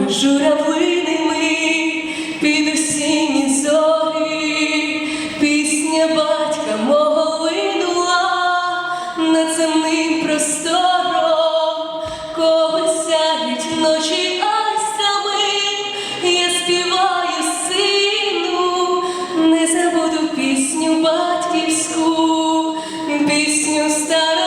Зорями журавлиними під осінні зорі, пісня батька мого линула над земним простором, коли сядять ночі айсами, я співаю сину, не забуду пісню батьківську, пісню стару.